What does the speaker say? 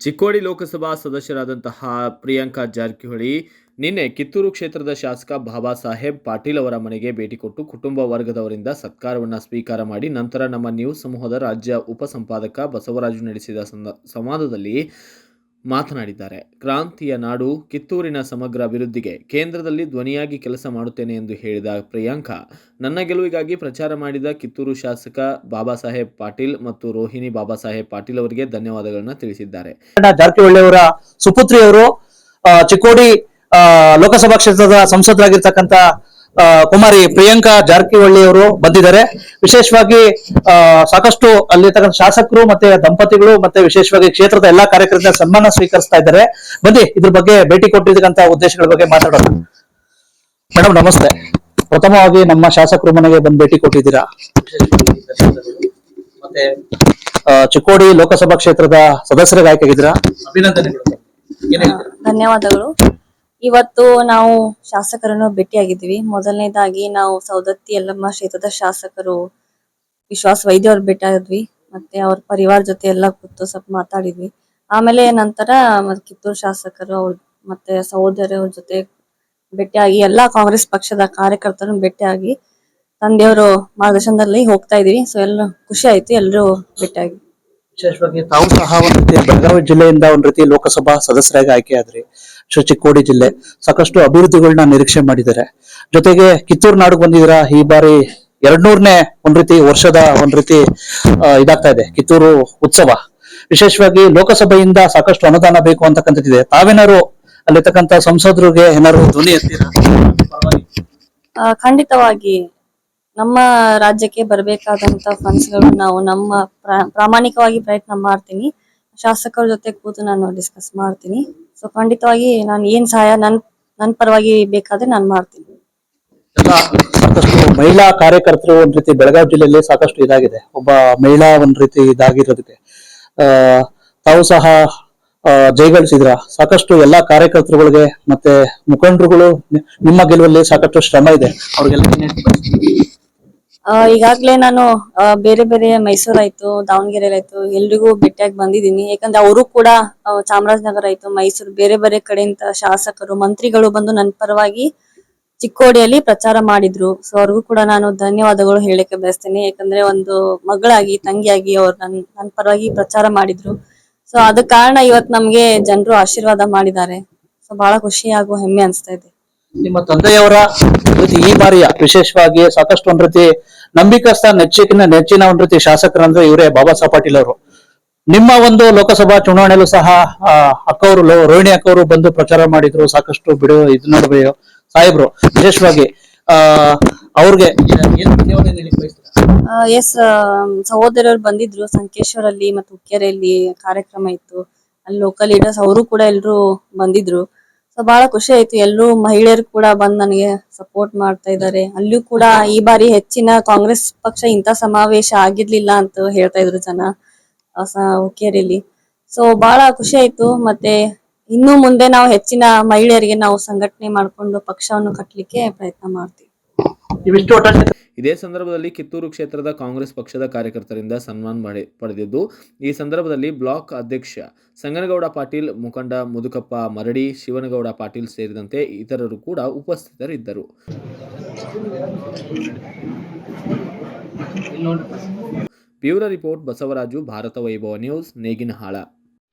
ಚಿಕ್ಕೋಡಿ ಲೋಕಸಭಾ ಸದಸ್ಯರಾದಂತಹ ಪ್ರಿಯಾಂಕಾ ಜಾರಕಿಹೊಳಿ, ನಿನ್ನೆ ಕಿತ್ತೂರು ಕ್ಷೇತ್ರದ ಶಾಸಕ ಬಾಬಾ ಸಾಹೇಬ್ ಪಾಟೀಲ್ ಅವರ ಮನೆಗೆ ಭೇಟಿ ಕೊಟ್ಟು ಕುಟುಂಬ ವರ್ಗದವರಿಂದ ಸತ್ಕಾರವನ್ನು ಸ್ವೀಕಾರ ಮಾಡಿ ನಂತರ ನಮ್ಮ ನ್ಯೂಸ್ ಸಮೂಹದ ರಾಜ್ಯ ಉಪಸಂಪಾದಕ ಬಸವರಾಜು ನಡೆಸಿದ ಸಂದ, ಸಂವಾದದಲ್ಲಿ ಮಾತನಾಡಿದ್ದಾರೆ. ಕ್ರಾಂತಿಯ ನಾಡು ಕಿತ್ತೂರಿನ ಸಮಗ್ರ ಅಭಿವೃದ್ಧಿಗೆ ಕೇಂದ್ರದಲ್ಲಿ ಧ್ವನಿಯಾಗಿ ಕೆಲಸ ಮಾಡುತ್ತೇನೆ ಎಂದು ಹೇಳಿದ ಪ್ರಿಯಾಂಕಾ, ನನ್ನ ಗೆಲುವಿಗಾಗಿ ಪ್ರಚಾರ ಮಾಡಿದ ಕಿತ್ತೂರು ಶಾಸಕ ಬಾಬಾ ಸಾಹೇಬ್ ಪಾಟೀಲ್ ಮತ್ತು ರೋಹಿಣಿ ಬಾಬಾ ಸಾಹೇಬ್ ಪಾಟೀಲ್ ಅವರಿಗೆ ಧನ್ಯವಾದಗಳನ್ನು ತಿಳಿಸಿದ್ದಾರೆ. ಜಾರಕಿಹೊಳಿಯವರ ಸುಪುತ್ರಿಯವರು ಚಿಕ್ಕೋಡಿ ಲೋಕಸಭಾ ಕ್ಷೇತ್ರದ ಸಂಸದರಾಗಿರ್ತಕ್ಕಂಥ ಕುಮಾರಿ ಪ್ರಿಯಾಂಕಾ ಜಾರಕಿಹೊಳಿ ಅವರು ಬಂದಿದ್ದಾರೆ. ವಿಶೇಷವಾಗಿ ಸಾಕಷ್ಟು ಅಲ್ಲಿರ್ತಕ್ಕಂಥ ಶಾಸಕರು ಮತ್ತೆ ದಂಪತಿಗಳು ಮತ್ತೆ ವಿಶೇಷವಾಗಿ ಕ್ಷೇತ್ರದ ಎಲ್ಲಾ ಕಾರ್ಯಕರ್ತರ ಸನ್ಮಾನ ಸ್ವೀಕರಿಸ್ತಾ ಇದ್ದಾರೆ. ಬನ್ನಿ, ಇದ್ರ ಬಗ್ಗೆ ಭೇಟಿ ಕೊಟ್ಟಿದ್ದಕ್ಕಂತ ಉದ್ದೇಶಗಳ ಬಗ್ಗೆ ಮಾತಾಡೋಣ. ಮೇಡಮ್ ನಮಸ್ತೆ. ಪ್ರಥಮವಾಗಿ ನಮ್ಮ ಶಾಸಕರು ಮನೆಗೆ ಬಂದು ಭೇಟಿ ಕೊಟ್ಟಿದ್ದೀರಾ? ಮತ್ತೆ ಚಿಕ್ಕೋಡಿ ಲೋಕಸಭಾ ಕ್ಷೇತ್ರದ ಸದಸ್ಯರಿಗೆ ಆಯ್ಕೆಯಾಗಿದ್ದೀರಾ ಅಭಿನಂದನೆಗಳು ಧನ್ಯವಾದಗಳು. ಇವತ್ತು ನಾವು ಶಾಸಕರನ್ನು ಭೇಟಿಯಾಗಿದ್ವಿ ಮೊದಲನೇದಾಗಿ ನಾವು ಸೌದತ್ತಿ ಯಲ್ಲಮ್ಮ ಕ್ಷೇತ್ರದ ಶಾಸಕರು ವಿಶ್ವಾಸ್ ವೈದ್ಯ ಭೇಟಿ ಭೇಟಿಯಾದ್ವಿ. ಮತ್ತೆ ಅವ್ರ ಪರಿವಾರ ಜೊತೆ ಎಲ್ಲ ಕೂತು ಸ್ವಲ್ಪ ಮಾತಾಡಿದ್ವಿ. ಆಮೇಲೆ ನಂತರ ಮತ್ತೆ ಕಿತ್ತೂರು ಶಾಸಕರು ಅವ್ರ ಮತ್ತೆ ಸಹೋದರರ ಜೊತೆ ಭೇಟಿಯಾಗಿ ಎಲ್ಲಾ ಕಾಂಗ್ರೆಸ್ ಪಕ್ಷದ ಕಾರ್ಯಕರ್ತರನ್ನು ಭೇಟಿಯಾಗಿ ತಂದೆಯವರು ಮಾರ್ಗದರ್ಶನದಲ್ಲಿ ಹೋಗ್ತಾ ಇದೀವಿ ಸೊ, ಎಲ್ಲ ಖುಷಿ ಆಯ್ತು. ಎಲ್ಲರೂ ಭೇಟಿಯಾಗಿ. ವಿಶೇಷವಾಗಿ ತಾವು ಸಹ ಒಂದ್ ರೀತಿ ಬೆಳಗಾವಿ ಜಿಲ್ಲೆಯಿಂದ ಒಂದ್ ರೀತಿ ಲೋಕಸಭಾ ಸದಸ್ಯರಾಗಿ ಆಯ್ಕೆಯಾದ್ರಿ ಸೊ ಚಿಕ್ಕೋಡಿ ಜಿಲ್ಲೆ ಸಾಕಷ್ಟು ಅಭಿವೃದ್ಧಿಗಳನ್ನ ನಿರೀಕ್ಷೆ ಮಾಡಿದ್ದಾರೆ. ಜೊತೆಗೆ ಕಿತ್ತೂರು ನಾಡಿಗೆ ಬಂದಿದ್ದೀರಾ ಈ ಬಾರಿ ಎರಡ್ನೂರನೇ ಒಂದ್ ರೀತಿ ವರ್ಷದ ಒಂದ್ ರೀತಿ ಇದಾಗ್ತಾ ಇದೆ, ಕಿತ್ತೂರು ಉತ್ಸವ. ವಿಶೇಷವಾಗಿ ಲೋಕಸಭೆಯಿಂದ ಸಾಕಷ್ಟು ಅನುದಾನ ಬೇಕು ಅಂತಕ್ಕಂಥದ್ದಿದೆ. ತಾವೇನಾರು ಅಲ್ಲಿರ್ತಕ್ಕಂಥ ಸಂಸದರಿಗೆ ಏನಾದ್ರು ಧ್ವನಿ ಎತ್ತೀರಾ? ಖಂಡಿತವಾಗಿ ನಮ್ಮ ರಾಜ್ಯಕ್ಕೆ ಬರಬೇಕಾದಂತ ಫಂಡ್ಸ್ಗಳು ನಾವು ನಮ್ಮ ಪ್ರಾ- ಪ್ರಾಮಾಣಿಕವಾಗಿ ಪ್ರಯತ್ನ ಮಾಡ್ತೀನಿ. ಶಾಸಕರ ಜೊತೆ ಕೂತು ನಾನು ಡಿಸ್ಕಸ್ ಮಾಡ್ತೀನಿ. ಸೊ ಖಂಡಿತವಾಗಿ ನಾನು ಏನ್ ಸಹಾಯ, ನನ್ ನನ್ ಪರವಾಗಿ ಬೇಕಾದ್ರೆ ನಾನು ಮಾಡ್ತೀನಿ. ಸಾಕಷ್ಟು ಮಹಿಳಾ ಕಾರ್ಯಕರ್ತರು ಒಂದ್ ರೀತಿ ಬೆಳಗಾವಿ ಜಿಲ್ಲೆಯಲ್ಲಿ ಸಾಕಷ್ಟು ಇದಾಗಿದೆ. ಒಬ್ಬ ಮಹಿಳಾ ಒಂದ್ ರೀತಿ ಇದಾಗಿರೋದಕ್ಕೆ. ತಾವು ಸಹ ಜೈಗಳಿಸಿದ್ರ? ಸಾಕಷ್ಟು ಎಲ್ಲಾ ಕಾರ್ಯಕರ್ತರುಗಳಿಗೆ ಮತ್ತೆ ಮುಖಂಡರುಗಳು ನಿಮ್ಮ ಗೆಲುವಲ್ಲಿ ಸಾಕಷ್ಟು ಶ್ರಮ ಇದೆ. ಅವ್ರಿಗೆಲ್ಲ ಈಗಾಗ್ಲೇ ನಾನು ಬೇರೆ ಬೇರೆ ಮೈಸೂರ್ ಆಯ್ತು ದಾವಣಗೆರೆ ಆಯ್ತು ಎಲ್ರಿಗೂ ಭೇಟಿಯಾಗಿ ಬಂದಿದ್ದೀನಿ. ಯಾಕಂದ್ರೆ ಅವರು ಕೂಡ ಚಾಮರಾಜನಗರ ಆಯ್ತು ಮೈಸೂರು ಬೇರೆ ಬೇರೆ ಕಡೆಯಿಂದ ಶಾಸಕರು, ಮಂತ್ರಿಗಳು ಬಂದು ನನ್ನ ಪರವಾಗಿ ಚಿಕ್ಕೋಡಿಯಲ್ಲಿ ಪ್ರಚಾರ ಮಾಡಿದ್ರು. ಸೊ ಅವ್ರಿಗೂ ಕೂಡ ನಾನು ಧನ್ಯವಾದಗಳು ಹೇಳಕ್ಕೆ ಬಯಸ್ತೇನೆ. ಯಾಕಂದ್ರೆ ಒಂದು ಮಗಳಾಗಿ, ತಂಗಿಯಾಗಿ ಅವ್ರು ನನ್ ನನ್ನ ಪರವಾಗಿ ಪ್ರಚಾರ ಮಾಡಿದ್ರು. ಸೊ ಅದ ಕಾರಣ ಇವತ್ ನಮ್ಗೆ ಜನರು ಆಶೀರ್ವಾದ ಮಾಡಿದ್ದಾರೆ. ಸೊ ಬಹಳ ಖುಷಿ ಹಾಗೂ ಹೆಮ್ಮೆ ಅನ್ಸ್ತಾ ಇದೆ. ನಿಮ್ಮ ತಂದೆಯವರ ಈ ಬಾರಿಯ ವಿಶೇಷವಾಗಿ ಸಾಕಷ್ಟು ಒಂದ್ ರೀತಿ ನಂಬಿಕಸ್ಥ ನೆಚ್ಚಿನ ನೆಚ್ಚಿನ ಒಂದ್ ರೀತಿ ಶಾಸಕರಂದ್ರೆ ಇವರೇ ಬಾಬಾ ಸಾಹೇಬ್ ಪಾಟೀಲ್ ಅವರು. ನಿಮ್ಮ ಒಂದು ಲೋಕಸಭಾ ಚುನಾವಣೆಯಲ್ಲೂ ಸಹ ಅಕ್ಕವರು ರೋಹಿಣಿ ಅಕ್ಕವರು ಬಂದು ಪ್ರಚಾರ ಮಾಡಿದ್ರು, ಸಾಕಷ್ಟು ಬಿಡು, ಇದ್ ನಡುವೆ ಸಾಹೇಬ್ರು. ವಿಶೇಷವಾಗಿ, ಆ, ಅವ್ರಿಗೆ ಎಸ್ ಸಹೋದರರು ಬಂದಿದ್ರು, ಸಂಕೇಶ್ವರಲ್ಲಿ ಮತ್ತು ಉಕ್ಕೇರಿಯಲ್ಲಿ ಕಾರ್ಯಕ್ರಮ ಇತ್ತು. ಅಲ್ಲಿ ಲೋಕಲ್ ಲೀಡರ್ಸ್ ಅವರು ಕೂಡ ಎಲ್ರು ಬಂದಿದ್ರು. ಸೊ ಬಹಳ ಖುಷಿ ಆಯ್ತು. ಎಲ್ಲೂ ಮಹಿಳೆಯರು ಕೂಡ ಬಂದ್ ನನಗೆ ಸಪೋರ್ಟ್ ಮಾಡ್ತಾ ಇದ್ದಾರೆ ಅಲ್ಲೂ ಕೂಡ ಈ ಬಾರಿ ಹೆಚ್ಚಿನ ಕಾಂಗ್ರೆಸ್ ಪಕ್ಷ ಇಂತ ಸಮಾವೇಶ ಆಗಿರ್ಲಿಲ್ಲ ಅಂತ ಹೇಳ್ತಾ ಇದ್ರು ಜನ ಆ, ಸ- ಬಹಳ ಖುಷಿ ಆಯ್ತು. ಮತ್ತೆ ಇನ್ನು ಮುಂದೆ ನಾವು ಹೆಚ್ಚಿನ ಮಹಿಳೆಯರಿಗೆ ನಾವು ಸಂಘಟನೆ ಮಾಡ್ಕೊಂಡು ಪಕ್ಷವನ್ನು ಕಟ್ಟಲಿಕ್ಕೆ ಪ್ರಯತ್ನ ಮಾಡ್ತೀವಿ. ಇದೇ ಸಂದರ್ಭದಲ್ಲಿ ಕಿತ್ತೂರು ಕ್ಷೇತ್ರದ ಕಾಂಗ್ರೆಸ್ ಪಕ್ಷದ ಕಾರ್ಯಕರ್ತರಿಂದ ಸನ್ಮಾನ ಮಾಡಿ, ಪಡೆದಿದ್ದು, ಈ ಸಂದರ್ಭದಲ್ಲಿ ಬ್ಲಾಕ್ ಅಧ್ಯಕ್ಷ ಸಂಗನಗೌಡ ಪಾಟೀಲ್, ಮುಖಂಡ ಮುದುಕಪ್ಪ ಮರಡಿ, ಶಿವನಗೌಡ ಪಾಟೀಲ್ ಸೇರಿದಂತೆ ಇತರರು ಕೂಡ ಉಪಸ್ಥಿತರಿದ್ದರು. Bureau report, Basavaraju, Bharata Vaibhava news, Neginahal.